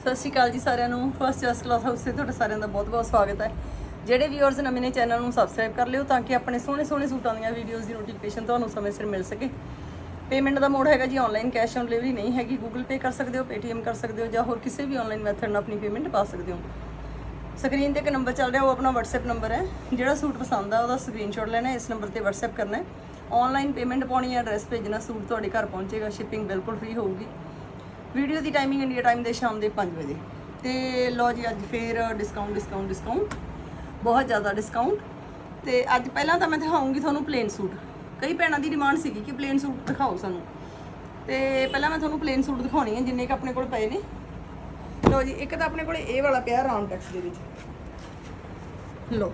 ਸਤਿ ਸ਼੍ਰੀ ਅਕਾਲ ਜੀ ਸਾਰਿਆਂ ਨੂੰ। ਫਸਟ ਜਸਟ ਕਲਾਸ ਹਾਊਸ ਤੇ ਤੁਹਾਡਾ ਸਾਰਿਆਂ ਦਾ ਬਹੁਤ-ਬਹੁਤ ਸਵਾਗਤ ਹੈ। ਜਿਹੜੇ ਵਿਊਅਰਸ ਨਵੇਂ ਨੇ ਚੈਨਲ ਨੂੰ ਸਬਸਕ੍ਰਾਈਬ ਕਰ ਲਿਓ ਤਾਂ ਕਿ ਆਪਣੇ ਸੋਹਣੇ-ਸੋਹਣੇ ਸੂਟਾਂ ਦੀਆਂ ਵੀਡੀਓਜ਼ ਦੀ ਨੋਟੀਫਿਕੇਸ਼ਨ ਤੁਹਾਨੂੰ ਸਮੇਂ ਸਿਰ ਮਿਲ ਸਕੇ। ਪੇਮੈਂਟ ਦਾ ਮੋਡ ਹੈਗਾ ਜੀ ਆਨਲਾਈਨ ਕੈਸ਼ ਔਨ ਡਿਲੀਵਰੀ ਨਹੀਂ ਹੈਗੀ। ਗੂਗਲ ਪੇ ਕਰ ਸਕਦੇ ਹੋ ਪੇਟੀਐਮ ਕਰ ਸਕਦੇ ਹੋ ਜਾਂ ਹੋਰ ਕਿਸੇ ਵੀ ਆਨਲਾਈਨ ਮੈਥਡ ਨਾਲ ਆਪਣੀ ਪੇਮੈਂਟ ਪਾ ਸਕਦੇ ਹੋ। ਸਕਰੀਨ ਤੇ ਇੱਕ ਨੰਬਰ ਚੱਲ ਰਿਹਾ, ਉਹ ਆਪਣਾ WhatsApp ਨੰਬਰ ਹੈ। ਜਿਹੜਾ ਸੂਟ ਪਸੰਦ ਆ, ਉਹਦਾ ਸਕਰੀਨਸ਼ਾਟ ਲੈਣਾ ਇਸ ਨੰਬਰ ਤੇ WhatsApp ਕਰਨਾ ਹੈ। ਆਨਲਾਈਨ ਪੇਮੈਂਟ ਪਾਉਣੀ ਹੈ ਐਡਰੈਸ ਭੇਜਣਾ, ਸੂਟ ਤੁਹਾਡੇ ਘਰ ਪਹੁੰਚੇਗਾ ਸ਼ਿਪਿੰਗ ਬਿਲਕੁਲ ਫ੍ਰੀ ਹੋਊਗੀ। ਵੀਡੀਓ ਦੀ ਟਾਈਮਿੰਗ ਇੰਡੀਆ ਟਾਈਮ ਦੇ ਸ਼ਾਮ ਦੇ 5 ਵਜੇ। ਤੇ ਲੋ ਜੀ, ਅੱਜ ਫੇਰ ਡਿਸਕਾਊਂਟ ਡਿਸਕਾਊਂਟ ਡਿਸਕਾਊਂਟ ਬਹੁਤ ਜ਼ਿਆਦਾ ਡਿਸਕਾਊਂਟ ਤੇ ਅੱਜ ਪਹਿਲਾਂ ਤਾਂ ਮੈਂ ਦਿਖਾਉਂਗੀ ਤੁਹਾਨੂੰ ਪਲੇਨ ਸੂਟ ਕਈ ਭੈਣਾਂ ਦੀ ਡਿਮਾਂਡ ਸੀਗੀ ਕਿ ਪਲੇਨ ਸੂਟ ਦਿਖਾਓ ਸਾਨੂੰ। ਤੇ ਪਹਿਲਾਂ ਮੈਂ ਤੁਹਾਨੂੰ ਪਲੇਨ ਸੂਟ ਦਿਖਾਉਣੀ ਹੈ, ਜਿੰਨੇ ਕ ਆਪਣੇ ਕੋਲ ਪਏ ਨੇ। ਲੋ ਜੀ, ਇੱਕ ਤਾਂ ਆਪਣੇ ਕੋਲ ਇਹ ਵਾਲਾ ਪਿਆ ਰਾਮ ਟੈਕਸ ਦੇ ਵਿੱਚ। ਲੋ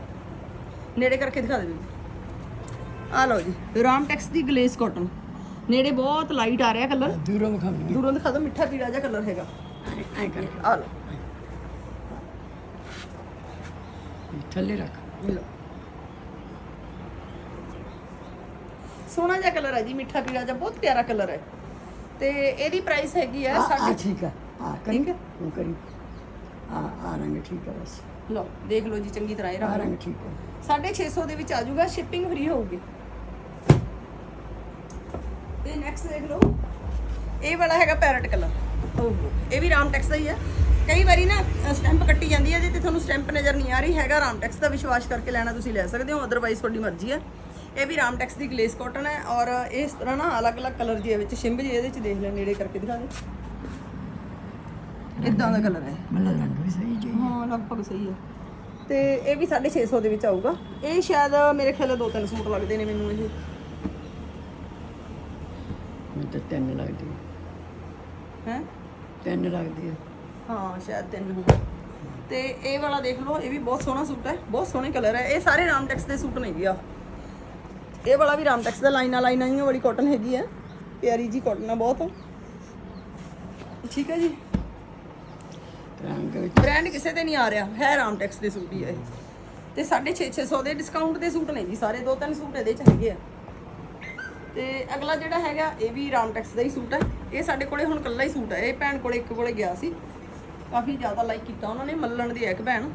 ਨੇੜੇ ਕਰਕੇ ਦਿਖਾ ਦੇ ਬੀਬੀ ਆ ਲਓ ਜੀ ਰਾਮ ਟੈਕਸ ਦੀ ਗਲੇਸ ਕਾਟਨ ਨੇੜੇ ਬਹੁਤ ਲਾਈਟ ਆ ਰਿਹਾ ਕਲਰ ਦੂਰੋਂ ਵਿਖਾਉਂਦੀ ਦੂਰੋਂ ਦਿਖਾ ਦੋ ਮਿੱਠਾ ਪੀੜਾ ਜਿਹਾ ਕਲਰ ਹੈਗਾ। ਐ ਕਰ। ਆ ਲਓ। ਥੱਲੇ ਰੱਖ। ਲਓ। ਸੋਹਣਾ ਜਿਹਾ ਕਲਰ ਹੈ ਜੀ ਮਿੱਠਾ ਪੀੜਾ ਜਿਹਾ ਬਹੁਤ ਪਿਆਰਾ ਕਲਰ ਹੈ। ਤੇ ਇਹਦੀ ਪ੍ਰਾਈਸ ਹੈਗੀ ਹੈ ਆ ਆ ਠੀਕ ਹੈ ਆ ਕਰੀ ਠੀਕ ਹੈ। ਉਹ ਕਰੀ। ਆ ਆ ਰੰਗ ਠੀਕ ਹੈ ਬਸ। ਲਓ ਦੇਖ ਲਓ ਜੀ ਚੰਗੀ ਤਰ੍ਹਾਂ ਇਹ ਆ ਰੰਗ ਰੰਗ ਠੀਕ ਹੈ 650 ਦੇ ਵਿੱਚ ਆ ਜਾਊਗਾ ਸ਼ਿਪਿੰਗ ਫ੍ਰੀ ਹੋਊਗੀ। ਨੈਕਸਟ ਦੇਖ ਲਓ। ਇਹ ਵਾਲਾ ਹੈਗਾ ਪੈਰਟ ਕਲਰ ਓਹੋ ਇਹ ਵੀ ਰਾਮਟੈਕਸ ਦਾ ਹੀ ਹੈ ਕਈ ਵਾਰੀ ਨਾ ਸਟੈਂਪ ਕੱਟੀ ਜਾਂਦੀ ਹੈ ਜੇ ਤੇ ਤੁਹਾਨੂੰ ਸਟੈਂਪ ਨਜ਼ਰ ਨਹੀਂ ਆ ਰਹੀ ਹੈਗਾ ਰਾਮਟੈਕਸ ਦਾ ਵਿਸ਼ਵਾਸ ਕਰਕੇ ਲੈਣਾ ਤੁਸੀਂ ਲੈ ਸਕਦੇ ਹੋ ਅਦਰਵਾਈਜ਼ ਤੁਹਾਡੀ ਮਰਜ਼ੀ ਹੈ ਇਹ ਵੀ ਰਾਮਟੈਕਸ ਦੀ ਗਲੇਸ ਕਾਟਨ ਹੈ ਔਰ ਇਸ ਤਰ੍ਹਾਂ ਨਾ ਅਲੱਗ-ਅਲੱਗ ਕਲਰ ਦੀ ਹੈ ਵਿੱਚ ਸ਼ਿੰਬ ਜੀ ਇਹਦੇ ਚ ਦੇਖ ਲੈ ਨੇੜੇ ਕਰਕੇ ਦਿਖਾ ਦੇ। ਇਦਾਂ ਦਾ ਕਲਰ ਹੈ ਮਤਲਬ ਰੰਗ ਵੀ ਸਹੀ ਜੀ ਹਾਂ ਲਗਭਗ ਸਹੀ ਹੈ ਤੇ ਇਹ ਵੀ 650 ਦੇ ਵਿੱਚ ਆਊਗਾ। ਇਹ ਸ਼ਾਇਦ ਮੇਰੇ ਖਿਆਲ ਦੋ ਤਿੰਨ ਸੂਟ ਲੱਗਦੇ ਨੇ ਮੈਨੂੰ ਇਹ। ਮੈਨੂੰ ਤਾਂ ਤਿੰਨ ਲੱਗਦੀ ਹੈ। ਹੈ? ਤਿੰਨ ਲੱਗਦੀ ਹੈ ਹਾਂ ਸ਼ਾਇਦ ਤਿੰਨ ਹੋਣ। ਤੇ ਇਹ ਵਾਲਾ ਦੇਖ ਲਓ ਇਹ ਵੀ ਬਹੁਤ ਸੋਹਣਾ ਸੂਟ ਹੈ ਬਹੁਤ ਸੋਹਣੇ ਕਲਰ ਹੈ। ਇਹ ਸਾਰੇ ਰਾਮਟੈਕਸ ਦੇ ਸੂਟ ਨੇ ਜੀ ਆ। ਇਹ ਵਾਲਾ ਵੀ ਰਾਮਟੈਕਸ ਦਾ ਲਾਈਨਾਂ ਲਾਈਨਾਂ ਹੀ ਵਾਲੀ ਕਾਟਨ ਹੈਗੀ ਹੈ ਪਿਆਰੀ ਜੀ ਕਾਟਨ ਹੈ ਬਹੁਤ। ਠੀਕ ਹੈ ਜੀ। ਰੰਗ ਵਿੱਚ। ਬ੍ਰਾਂਡ ਕਿਸੇ ਤੇ ਨਹੀਂ ਆ ਰਿਹਾ ਹੈ ਰਾਮਟੈਕਸ ਦੇ ਸੂਟ ਹੀ ਆ ਇਹ। ਤੇ 650 ਦੇ ਡਿਸਕਾਊਂਟ ਦੇ ਸੂਟ ਨੇ ਜੀ ਸਾਰੇ ਦੋ ਤਿੰਨ ਸੂਟ ਇਹਦੇ ਚ ਹੈਗੇ ਆ। ਤੇ ਅਗਲਾ ਜਿਹੜਾ ਹੈਗਾ ਇਹ ਵੀ ਰਾਮਟੈਕਸ ਦਾ ਹੀ ਸੂਟ ਹੈ। ਇਹ ਸਾਡੇ ਕੋਲੇ ਹੁਣ ਕੱਲਾ ਹੀ ਸੂਟ ਹੈ। ਇਹ ਭੈਣ ਕੋਲੇ ਇੱਕ ਕੋਲੇ ਗਿਆ ਸੀ। ਕਾਫੀ ਜ਼ਿਆਦਾ ਲਾਈਕ ਕੀਤਾ ਉਹਨਾਂ ਨੇ ਮੱਲਣ ਦੀ ਹੈ ਇੱਕ ਭੈਣ।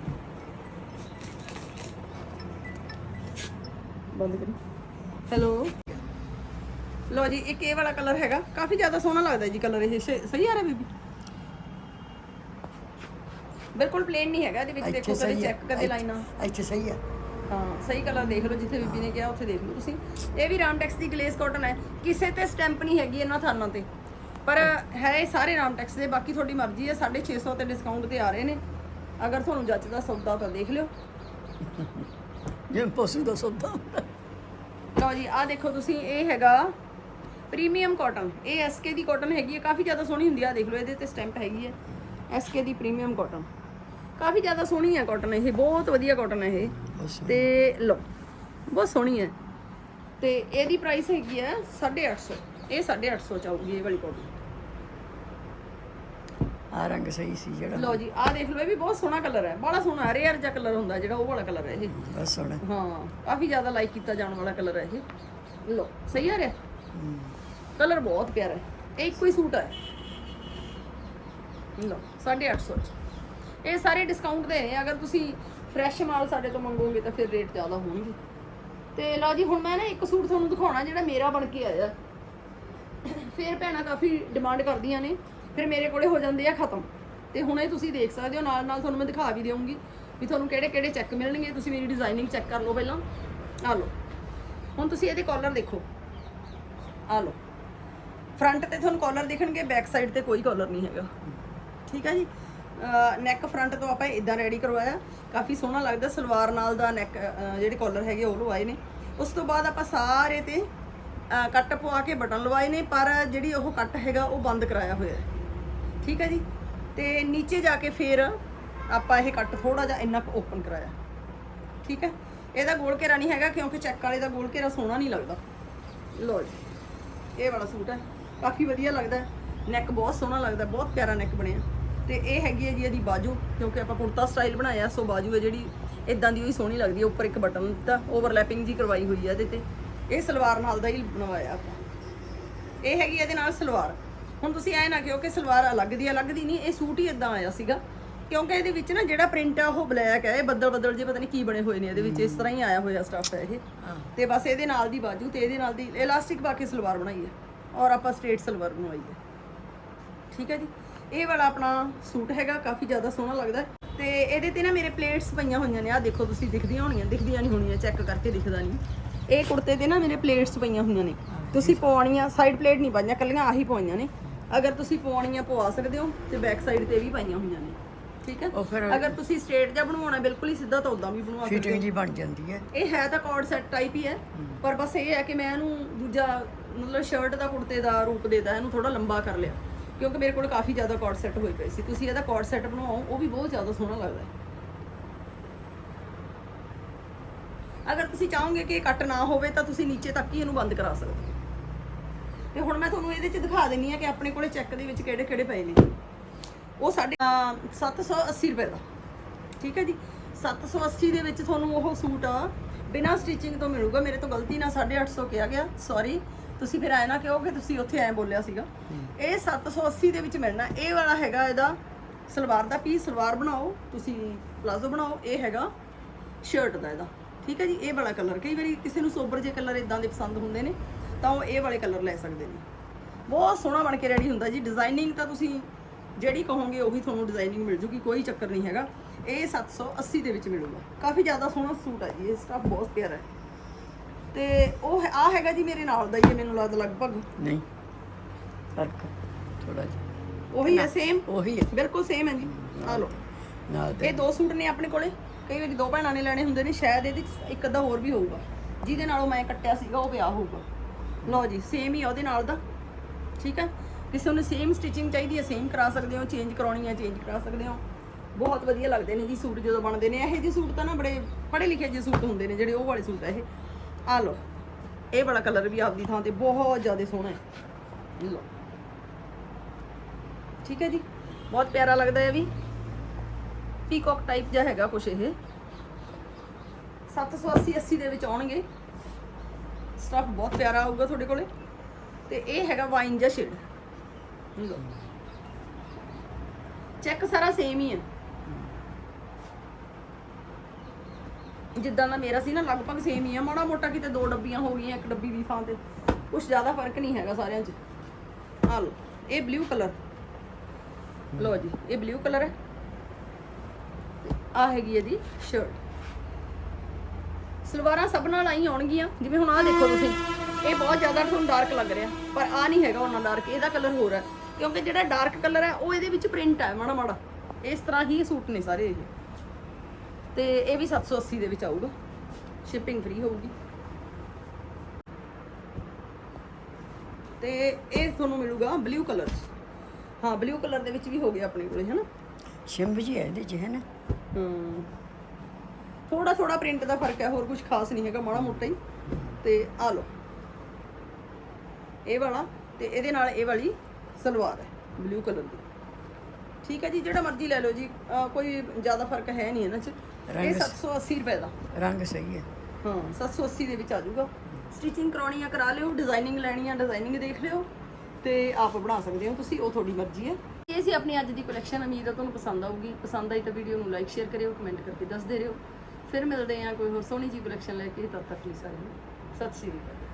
ਬੰਦ ਕਰੀ। ਹੈਲੋ ਲੋ ਜੀ ਇੱਕ ਇਹ ਵਾਲਾ ਕਲਰ ਹੈਗਾ। ਕਾਫੀ ਜ਼ਿਆਦਾ ਸੋਹਣਾ ਲੱਗਦਾ ਜੀ ਕਲਰ ਇਹ। ਸਹੀ ਆ ਰਿਹਾ ਬੀਬੀ? ਬਿਲਕੁਲ ਪਲੇਨ ਨਹੀਂ ਹੈਗਾ। ਇਹਦੇ ਵਿੱਚ ਦੇਖੋ ਕਦੇ ਚੈੱਕ ਕਦੇ ਲਾਈਨਾਂ। ਇੱਥੇ ਸਹੀ ਹੈ। ਹਾਂ ਸਹੀ ਕਲਰ ਦੇਖ ਲਓ ਜਿੱਥੇ ਬੀਬੀ ਨੇ ਕਿਹਾ ਉੱਥੇ ਦੇਖ ਲਓ ਤੁਸੀਂ। ਇਹ ਵੀ ਰਾਮਟੈਕਸ ਦੀ ਗਲੇਸ ਕਾਟਨ ਹੈ। ਕਿਸੇ ਤੇ ਸਟੈਂਪ ਨਹੀਂ ਹੈਗੀ ਇਹਨਾਂ ਥਾਨਾਂ ਤੇ। ਪਰ ਹੈ ਇਹ ਸਾਰੇ ਰਾਮਟੈਕਸ ਦੇ ਬਾਕੀ ਤੁਹਾਡੀ ਮਰਜ਼ੀ ਹੈ 650 ਤੇ ਡਿਸਕਾਊਂਟ ਤੇ ਆ ਰਹੇ ਨੇ। ਅਗਰ ਤੁਹਾਨੂੰ ਜੱਚਦਾ ਸੌਦਾ ਤਾਂ ਦੇਖ ਲਿਓ। ਜੇ ਪਸ਼ੂ ਦਾ ਸੌਦਾ ਲਓ ਜੀ ਆਹ ਦੇਖੋ ਤੁਸੀਂ ਇਹ ਹੈਗਾ ਪ੍ਰੀਮੀਅਮ ਕਾਟਨ। ਇਹ ਐਸਕੇ ਦੀ ਕਾਟਨ ਹੈਗੀ ਹੈ ਕਾਫੀ ਜ਼ਿਆਦਾ ਸੋਹਣੀ ਹੁੰਦੀ ਆ। ਦੇਖ ਲਓ ਇਹਦੇ ਤੇ ਸਟੈਂਪ ਹੈਗੀ ਹੈ। ਐਸਕੇ ਦੀ ਪ੍ਰੀਮੀਅਮ ਕਾਟਨ। ਕਾਫੀ ਜ਼ਿਆਦਾ ਸੋਹਣੀ ਹੈ ਕਾਟਨ ਇਹ ਬਹੁਤ ਵਧੀਆ ਕਾਟਨ ਹੈ ਇਹ। ਤੇ ਲਓ ਬਹੁਤ ਸੋਹਣੀ ਹੈ। ਤੇ ਇਹਦੀ ਪ੍ਰਾਈਸ ਹੈਗੀ ਹੈ 850 ਇਹ 850 ਚ ਆਊਗੀ ਇਹ ਵਾਲੀ ਕਾਟਨ ਆ ਰੰਗ ਸਹੀ ਸੀ ਜਿਹੜਾ। ਲਓ ਜੀ ਆਹ ਦੇਖ ਲਓ ਇਹ ਵੀ ਬਹੁਤ ਸੋਹਣਾ ਕਲਰ ਹੈ। ਬੜਾ ਸੋਹਣਾ ਰੇਅਰ ਜਿਹਾ ਕਲਰ ਹੁੰਦਾ ਜਿਹੜਾ ਉਹ ਵਾਲਾ ਕਲਰ ਹੈ ਇਹ। ਬਸ ਸੋਹਣਾ। ਹਾਂ ਕਾਫੀ ਜ਼ਿਆਦਾ ਲਾਈਕ ਕੀਤਾ ਜਾਣ ਵਾਲਾ ਕਲਰ ਹੈ ਇਹ। ਲਓ ਸਹੀ ਆ ਰਿਹਾ? ਕਲਰ ਬਹੁਤ ਪਿਆਰਾ ਹੈ। ਇਹ ਇੱਕੋ ਹੀ ਸੂਟ ਹੈ ਲਓ 850 ਚ। ਇਹ ਸਾਰੇ ਡਿਸਕਾਊਂਟ ਦੇ ਨੇ। ਅਗਰ ਤੁਸੀਂ ਫਰੈਸ਼ ਮਾਲ ਸਾਡੇ ਤੋਂ ਮੰਗੋਗੇ ਤਾਂ ਫਿਰ ਰੇਟ ਜ਼ਿਆਦਾ ਹੋਣਗੇ। ਤੇ ਲਓ ਜੀ, ਹੁਣ ਮੈਂ ਨਾ ਇੱਕ ਸੂਟ ਤੁਹਾਨੂੰ ਦਿਖਾਉਣਾ ਜਿਹੜਾ ਮੇਰਾ ਬਣ ਕੇ ਆਇਆ। ਫਿਰ ਭੈਣਾਂ ਕਾਫੀ ਡਿਮਾਂਡ ਕਰਦੀਆਂ ਨੇ, ਫਿਰ ਮੇਰੇ ਕੋਲੇ ਹੋ ਜਾਂਦੇ ਆ ਖਤਮ। ਤੇ ਹੁਣ ਇਹ ਤੁਸੀਂ ਦੇਖ ਸਕਦੇ ਹੋ ਨਾਲ ਨਾਲ ਤੁਹਾਨੂੰ ਮੈਂ ਦਿਖਾ ਵੀ ਦੇਵਾਂਗੀ ਵੀ ਤੁਹਾਨੂੰ ਕਿਹੜੇ ਕਿਹੜੇ ਚੈੱਕ ਮਿਲਣਗੇ। ਤੁਸੀਂ ਮੇਰੀ ਡਿਜ਼ਾਈਨਿੰਗ ਚੈੱਕ ਕਰ ਲਓ ਪਹਿਲਾਂ। ਆ ਲਓ। ਹੁਣ ਤੁਸੀਂ ਇਹਦੇ ਕਾਲਰ ਦੇਖੋ। ਆ ਲਓ। ਫਰੰਟ ਤੇ ਤੁਹਾਨੂੰ ਕਾਲਰ ਦੇਖਣਗੇ ਬੈਕ ਸਾਈਡ ਤੇ ਕੋਈ ਕਾਲਰ ਨਹੀਂ ਹੈਗਾ। ਠੀਕ ਹੈ ਜੀ? ਨੈਕ ਫਰੰਟ ਤੋਂ ਆਪਾਂ ਇਦਾਂ ਰੈਡੀ ਕਰਵਾਇਆ। ਕਾਫੀ ਸੋਹਣਾ ਲੱਗਦਾ, ਸਲਵਾਰ ਨਾਲ ਦਾ ਨੈਕ ਜਿਹੜੇ ਕਾਲਰ ਹੈਗੇ ਉਹ ਲਵਾਏ ਨੇ। ਉਸ ਤੋਂ ਬਾਅਦ ਆਪਾਂ ਸਾਰੇ ਤੇ ਕੱਟ ਪਵਾ ਕੇ ਬਟਨ ਲਵਾਏ ਨੇ, ਪਰ ਜਿਹੜੀ ਉਹ ਕੱਟ ਹੈਗਾ, ਉਹ ਬੰਦ ਕਰਾਇਆ ਹੋਇਆ ਠੀਕ ਹੈ ਜੀ? ਤੇ ਨੀਚੇ ਜਾ ਕੇ ਫਿਰ ਆਪਾਂ ਇਹ ਕੱਟ ਥੋੜਾ ਜਿਹਾ ਇੰਨਾ ਕੁ ਓਪਨ ਕਰਾਇਆ। ਠੀਕ ਹੈ? ਇਹਦਾ ਗੋਲ ਘੇਰਾ ਨਹੀਂ ਹੈਗਾ, ਕਿਉਂਕਿ ਚੈੱਕ ਵਾਲੇ ਦਾ ਗੋਲ ਘੇਰਾ ਸੋਹਣਾ ਨਹੀਂ ਲੱਗਦਾ। ਲੋ ਜੀ, ਇਹ ਵਾਲਾ ਸੂਟ ਹੈ। ਕਾਫੀ ਵਧੀਆ ਲੱਗਦਾ। ਨੈਕ ਬਹੁਤ ਸੋਹਣਾ ਲੱਗਦਾ, ਬਹੁਤ ਪਿਆਰਾ ਨੈਕ ਬਣਿਆ। ਤੇ ਇਹ ਹੈਗੀ ਹੈ ਜੀ ਇਹਦੀ ਬਾਜੂ ਕਿਉਂਕਿ ਆਪਾਂ ਕੁੜਤਾ ਸਟਾਈਲ ਬਣਾਇਆ ਸੋ ਬਾਜੂ ਹੈ ਜਿਹੜੀ ਇਦਾਂ ਦੀ ਹੋਈ ਸੋਹਣੀ ਲੱਗਦੀ ਹੈ ਉੱਪਰ ਇੱਕ ਬਟਨ ਦਿੱਤਾ ਓਵਰਲੈਪਿੰਗ ਜੀ ਕਰਵਾਈ ਹੋਈ ਹੈ ਇਹਦੇ ਤੇ। ਇਹ ਸਲਵਾਰ ਨਾਲ ਦਾ ਹੀ ਬਣਵਾਇਆ ਆਪਾਂ। ਇਹ ਹੈਗੀ ਇਹਦੇ ਨਾਲ ਸਲਵਾਰ। ਹੁਣ ਤੁਸੀਂ ਐ ਨਾ ਕਿਹਾ ਕਿ ਸਲਵਾਰ ਅਲੱਗ ਦੀ ਅਲੱਗ ਦੀ ਨਹੀਂ ਇਹ ਸੂਟ ਹੀ ਇਦਾਂ ਆਇਆ ਸੀਗਾ। ਕਿਉਂਕਿ ਇਹਦੇ ਵਿੱਚ ਨਾ ਜਿਹੜਾ ਪ੍ਰਿੰਟ ਆ ਉਹ ਬਲੈਕ ਹੈ ਇਹ ਬੱਦਲ ਬੱਦਲ ਜੇ ਪਤਾ ਨਹੀਂ ਕੀ ਬਣੇ ਹੋਏ ਨੇ ਇਹਦੇ ਵਿੱਚ ਇਸ ਤਰ੍ਹਾਂ ਹੀ ਆਇਆ ਹੋਇਆ ਸਟੱਫ ਹੈ ਇਹ। ਤੇ ਬਸ ਇਹਦੇ ਨਾਲ ਦੀ ਬਾਜੂ ਤੇ ਇਹਦੇ ਨਾਲ ਦੀ ਇਲਾਸਟਿਕ ਪਾ ਕੇ ਸਲਵਾਰ ਬਣਾਈ ਹੈ। ਔਰ ਆਪਾਂ ਸਟ੍ਰੇਟ ਸਲਵਾਰ ਬਣਵਾਈ ਹੈ। ਠੀਕ ਹੈ ਜੀ? ਇਹ ਵਾਲਾ ਆਪਣਾ ਸੂਟ ਹੈਗਾ ਕਾਫੀ ਜ਼ਿਆਦਾ ਸੋਹਣਾ ਲੱਗਦਾ। ਤੇ ਇਹਦੇ ਤੇ ਨਾ ਮੇਰੇ ਪਲੇਟਸ ਪਈਆਂ ਹੋਈਆਂ ਨੇ ਆ ਦੇਖੋ ਤੁਸੀਂ ਦਿਖਦੀਆਂ ਹੋਣੀਆਂ ਦਿਖਦੀਆਂ ਨਹੀਂ ਹੋਣੀਆਂ ਚੈੱਕ ਕਰਕੇ ਦਿਖਦਾ ਨਹੀਂ। ਇਹ ਕੁੜਤੇ ਤੇ ਨਾ ਮੇਰੇ ਪਲੇਟਸ ਪਈਆਂ ਹੋਈਆਂ ਨੇ। ਤੁਸੀਂ ਪਵਾਉਣੀਆਂ ਸਾਈਡ ਪਲੇਟ ਨਹੀਂ ਪਾਈਆਂ ਕੱਲੀਆਂ ਆਹੀ ਪਵਾਈਆਂ ਨੇ। ਅਗਰ ਤੁਸੀਂ ਪਵਾਉਣੀਆਂ ਪਵਾ ਸਕਦੇ ਹੋ ਤੇ ਬੈਕ ਸਾਈਡ ਤੇ ਵੀ ਪਾਈਆਂ ਹੋਈਆਂ ਨੇ। ਠੀਕ ਹੈ? ਅਗਰ ਤੁਸੀਂ ਸਟ੍ਰੇਟ ਜਿਹਾ ਬਣਵਾਉਣਾ ਬਿਲਕੁਲ ਹੀ ਸਿੱਧਾ ਤਾਂ ਉਦਾਂ ਵੀ ਬਣਵਾ ਸਕਦੇ ਹੋ। ਫਿਟਿੰਗ ਜੀ ਬਣ ਜਾਂਦੀ ਹੈ। ਇਹ ਹੈ ਤਾਂ ਕੋਡ ਸੈਟ ਟਾਈਪ ਹੀ ਹੈ। ਪਰ ਬਸ ਇਹ ਹੈ ਕਿ ਮੈਂ ਇਹਨੂੰ ਦੂਜਾ ਮਤਲਬ ਸ਼ਰਟ ਦਾ ਕੁੜਤੇ ਦਾ ਰੂਪ ਦੇਦਾ ਇਹਨੂੰ ਥੋੜਾ ਲੰਬਾ ਕਰ ਲਿਆ। ਕਿਉਂਕਿ ਮੇਰੇ ਕੋਲ ਕਾਫੀ ਜ਼ਿਆਦਾ ਕੋਡ ਸੈੱਟ ਹੋਏ ਪਏ ਸੀ। ਤੁਸੀਂ ਇਹਦਾ ਕੋਡ ਸੈਟ ਬਣਵਾਓ ਉਹ ਵੀ ਬਹੁਤ ਜ਼ਿਆਦਾ ਸੋਹਣਾ ਲੱਗਦਾ ਹੈ। ਅਗਰ ਤੁਸੀਂ ਚਾਹੋਗੇ ਕਿ ਇਹ ਕੱਟ ਨਾ ਹੋਵੇ ਤਾਂ ਤੁਸੀਂ ਨੀਚੇ ਤੱਕ ਹੀ ਇਹਨੂੰ ਬੰਦ ਕਰਾ ਸਕਦੇ ਹੋ। ਤੇ ਹੁਣ ਮੈਂ ਤੁਹਾਨੂੰ ਇਹਦੇ ਚ ਦਿਖਾ ਦਿੰਨੀ ਆ ਕਿ ਆਪਣੇ ਕੋਲੇ ਚੈੱਕ ਦੇ ਵਿੱਚ ਕਿਹੜੇ ਕਿਹੜੇ ਪਏ ਨੇ। ਉਹ ਸਾਡੇ ਅਹ, 780 ਰੁਪਏ ਦਾ। ਠੀਕ ਹੈ ਜੀ? 780 ਦੇ ਵਿੱਚ ਤੁਹਾਨੂੰ ਉਹ ਸੂਟ ਬਿਨਾ ਸਟਿਚਿੰਗ ਤੋਂ ਮਿਲੂਗਾ। ਮੇਰੇ ਤੋਂ ਗਲਤੀ ਨਾਲ 850 ਕਿਹਾ ਗਿਆ। ਸੌਰੀ ਤੁਸੀਂ ਫਿਰ ਆਏ ਨਾ ਕਿਹਾ ਕਿ ਤੁਸੀਂ ਉੱਥੇ ਐ ਬੋਲਿਆ ਸੀਗਾ। ਇਹ 780 ਦੇ ਵਿੱਚ ਮਿਲਣਾ। ਇਹ ਵਾਲਾ ਹੈਗਾ ਇਹਦਾ ਸਲਵਾਰ ਦਾ ਪੀਸ ਸਲਵਾਰ ਬਣਾਓ ਤੁਸੀਂ ਪਲਾਜ਼ੋ ਬਣਾਓ ਇਹ ਹੈਗਾ ਸ਼ਰਟ ਦਾ ਇਹਦਾ। ਠੀਕ ਹੈ ਜੀ? ਇਹ ਵਾਲਾ ਕਲਰ ਕਈ ਵਾਰੀ ਕਿਸੇ ਨੂੰ ਸੋਬਰ ਜੇ ਕਲਰ ਇਦਾਂ ਦੇ ਪਸੰਦ ਹੁੰਦੇ ਨੇ ਤਾਂ ਉਹ ਇਹ ਵਾਲੇ ਕਲਰ ਲੈ ਸਕਦੇ ਨੇ। ਬਹੁਤ ਸੋਹਣਾ ਬਣ ਕੇ ਰੈਡੀ ਹੁੰਦਾ ਜੀ। ਡਿਜ਼ਾਈਨਿੰਗ ਤਾਂ ਤੁਸੀਂ ਜਿਹੜੀ ਕਹੋਗੇ ਉਹੀ ਤੁਹਾਨੂੰ ਡਿਜ਼ਾਈਨਿੰਗ ਮਿਲ ਜੂਗੀ ਕੋਈ ਚੱਕਰ ਨਹੀਂ ਹੈਗਾ। ਇਹ 780 ਦੇ ਵਿੱਚ ਮਿਲੂਗਾ। ਕਾਫੀ ਜ਼ਿਆਦਾ ਸੋਹਣਾ ਸੂਟ ਹੈ ਜੀ। ਇਹ ਸਟਫ ਬਹੁਤ ਪਿਆਰਾ ਹੈ। ਤੇ ਉਹ ਆ ਹੈਗਾ ਜੀ ਮੇਰੇ ਨਾਲ ਦਾ ਹੀ ਹੈ, ਮੈਨੂੰ ਲੱਗਦਾ ਲਗਭਗ। ਨਹੀਂ ਫ਼ਰਕ ਥੋੜਾ ਜਿਹਾ। ਉਹੀ ਹੈ ਸੇਮ ਉਹੀ ਹੈ। ਬਿਲਕੁਲ ਸੇਮ ਹੈ ਜੀ। ਆ ਲਓ। ਨਾਲ ਤੇ ਇਹ ਦੋ ਸੂਟ ਨੇ ਆਪਣੇ ਕੋਲੇ। ਕਈ ਵਾਰੀ ਦੋ ਭੈਣਾਂ ਨੇ ਲੈਣੇ ਹੁੰਦੇ ਨੇ ਸ਼ਾਇਦ ਇਹਦੇ 'ਚ ਇੱਕ ਅੱਧਾ ਹੋਰ ਵੀ ਹੋਊਗਾ। ਜਿਹਦੇ ਨਾਲੋਂ ਮੈਂ ਕੱਟਿਆ ਸੀਗਾ ਉਹ ਪਿਆ ਹੋਊਗਾ। ਲਓ ਜੀ ਸੇਮ ਹੀ ਆ ਉਹਦੇ ਨਾਲ ਦਾ। ਠੀਕ ਹੈ? ਕਿਸੇ ਨੂੰ ਸੇਮ ਸਟਿਚਿੰਗ ਚਾਹੀਦੀ ਹੈ ਸੇਮ ਕਰਾ ਸਕਦੇ ਹੋ ਚੇਂਜ ਕਰਾਉਣੀ ਹੈ ਚੇਂਜ ਕਰਾ ਸਕਦੇ ਹੋ। ਬਹੁਤ ਵਧੀਆ ਲੱਗਦੇ ਨੇ ਜੀ ਸੂਟ ਜਦੋਂ ਬਣਦੇ ਨੇ। ਇਹੋ ਜਿਹੇ ਸੂਟ ਤਾਂ ਨਾ ਬੜੇ ਪੜ੍ਹੇ ਲਿਖੇ ਜਿਹੇ ਸੂਟ ਹੁੰਦੇ ਨੇ ਜਿਹੜੇ ਉਹ ਵਾਲੇ ਸੂਟ ਆ ਇਹ। ਆ ਲਓ। ਇਹ ਵਾਲਾ ਕਲਰ ਵੀ ਆਪਦੀ ਥਾਂ ਤੇ ਬਹੁਤ ਜ਼ਿਆਦਾ ਸੋਹਣਾ ਹੈ। ਲਓ। ਠੀਕ ਹੈ ਜੀ। ਬਹੁਤ ਪਿਆਰਾ ਲੱਗਦਾ ਹੈ ਵੀ। ਪੀਕੌਕ ਟਾਈਪ ਜਿਹਾ ਹੈਗਾ ਕੁਛ ਇਹ। 780 80 ਦੇ ਵਿੱਚ ਆਉਣਗੇ। ਸਟਫ ਬਹੁਤ ਪਿਆਰਾ ਆਊਗਾ ਤੁਹਾਡੇ ਕੋਲੇ। ਤੇ ਇਹ ਹੈਗਾ ਵਾਈਨ ਜਿਹਾ ਸ਼ੇਡ ਲਓ। ਚੈੱਕ ਸਾਰਾ ਸੇਮ ਹੀ ਹੈ। ਜਿੱਦਾਂ ਦਾ ਮੇਰਾ ਸੀ ਨਾ, ਲਗਭਗ ਸੇਮ ਹੀ ਆ, ਮਾੜਾ ਮੋਟਾ ਕਿਤੇ ਦੋ ਡੱਬੀਆਂ ਹੋ ਗਈਆਂ, ਇੱਕ ਡੱਬੀ ਦੀ ਥਾਂ ਤੇ। ਕੁਝ ਜ਼ਿਆਦਾ ਫ਼ਰਕ ਨਹੀਂ ਹੈਗਾ ਸਾਰਿਆਂ 'ਚ। ਆ ਲਓ, ਇਹ ਬਲੂ ਕਲਰ ਲਓ ਜੀ, ਇਹ ਬਲੂ ਕਲਰ ਹੈ। ਆ ਹੈਗੀ ਹੈ ਜੀ ਸ਼ਰਟ ਸਲਵਾਰਾਂ ਸਭ ਨਾਲ ਆਈ ਆਉਣਗੀਆਂ, ਜਿਵੇਂ ਹੁਣ ਆਹ ਦੇਖੋ ਤੁਸੀਂ। ਇਹ ਬਹੁਤ ਜ਼ਿਆਦਾ ਤੁਹਾਨੂੰ ਡਾਰਕ ਲੱਗ ਰਿਹਾ, ਪਰ ਆ ਨਹੀਂ ਹੈਗਾ ਉਹਨਾਂ ਡਾਰਕ ਇਹਦਾ ਕਲਰ ਹੋਰ ਹੈ। ਕਿਉਂਕਿ ਜਿਹੜਾ ਡਾਰਕ ਕਲਰ ਹੈ, ਉਹ ਇਹਦੇ ਵਿੱਚ ਪ੍ਰਿੰਟ ਹੈ ਮਾੜਾ ਮਾੜਾ ਇਸ ਤਰ੍ਹਾਂ ਹੀ ਸੂਟ ਨੇ ਸਾਰੇ ਇਹ। ਤੇ ਇਹ ਵੀ 780 ਦੇ ਵਿੱਚ ਆਊਗਾ। ਸ਼ਿਪਿੰਗ ਫ੍ਰੀ ਹੋਊਗੀ। ਤੇ ਇਹ ਤੁਹਾਨੂੰ ਮਿਲੂਗਾ ਬਲੂ ਕਲਰ ਹਾਂ ਬਲੂ ਕਲਰ ਦੇ ਵਿੱਚ ਵੀ ਹੋ ਗਿਆ ਆਪਣੇ ਕੋਲੇ ਹਨਾ? ਸ਼ਿੰਬ ਜੀ ਹੈ ਇਹਦੇ ਚ ਹੈ ਨਾ? ਹਮ ਥੋੜਾ ਥੋੜਾ ਪ੍ਰਿੰਟ ਦਾ ਫ਼ਰਕ ਹੈ ਹੋਰ ਕੁਝ ਖਾਸ ਨਹੀਂ ਹੈਗਾ ਮਾੜਾ ਮੋਟਾ ਹੀ। ਤੇ ਆ ਲਓ। ਇਹ ਵਾਲਾ ਤੇ ਇਹਦੇ ਨਾਲ ਇਹ ਵਾਲੀ ਸਲਵਾਰ ਹੈ ਬਲੂ ਕਲਰ ਦੀ। ਠੀਕ ਹੈ ਜੀ ਜਿਹੜਾ ਮਰਜ਼ੀ ਲੈ ਲਓ ਜੀ। ਕੋਈ ਜ਼ਿਆਦਾ ਫ਼ਰਕ ਹੈ ਨਹੀਂ ਇਹਨਾਂ 'ਚ। ਇਹ ਰੰਗ- 780 ਰੁਪਏ ਦਾ। ਰੰਗ ਸਹੀ ਹੈ। ਹਾਂ 780 ਦੇ ਵਿੱਚ ਆ ਜਾਊਗਾ। ਸਟਿਚਿੰਗ ਕਰਾਉਣੀ ਆ ਕਰਾ ਲਿਓ ਡਿਜ਼ਾਈਨਿੰਗ ਲੈਣੀ ਆ ਡਿਜ਼ਾਈਨਿੰਗ ਦੇਖ ਲਿਓ ਤੇ ਆਪ ਬਣਾ ਸਕਦੇ ਹੋ ਤੁਸੀਂ ਉਹ ਤੁਹਾਡੀ ਮਰਜ਼ੀ ਹੈ। ਇਹ ਸੀ ਆਪਣੀ ਅੱਜ ਦੀ ਕਲੈਕਸ਼ਨ ਉਮੀਦ ਹੈ ਤੁਹਾਨੂੰ ਪਸੰਦ ਆਊਗੀ। ਪਸੰਦ ਆਈ ਤਾਂ ਵੀਡੀਓ ਨੂੰ ਲਾਈਕ ਸ਼ੇਅਰ ਕਰਿਓ ਕਮੈਂਟ ਕਰਕੇ ਦੱਸਦੇ ਰਹੋ। ਫਿਰ ਮਿਲਦੇ ਆ ਕੋਈ ਹੋਰ ਸੋਹਣੀ ਜੀ ਕਲੈਕਸ਼ਨ ਲੈ ਕੇ ਤਦ ਤੱਕ ਲਈ ਸਾਰੇ ਸਤਿ ਸ਼੍ਰੀ ਅਕਾਲ।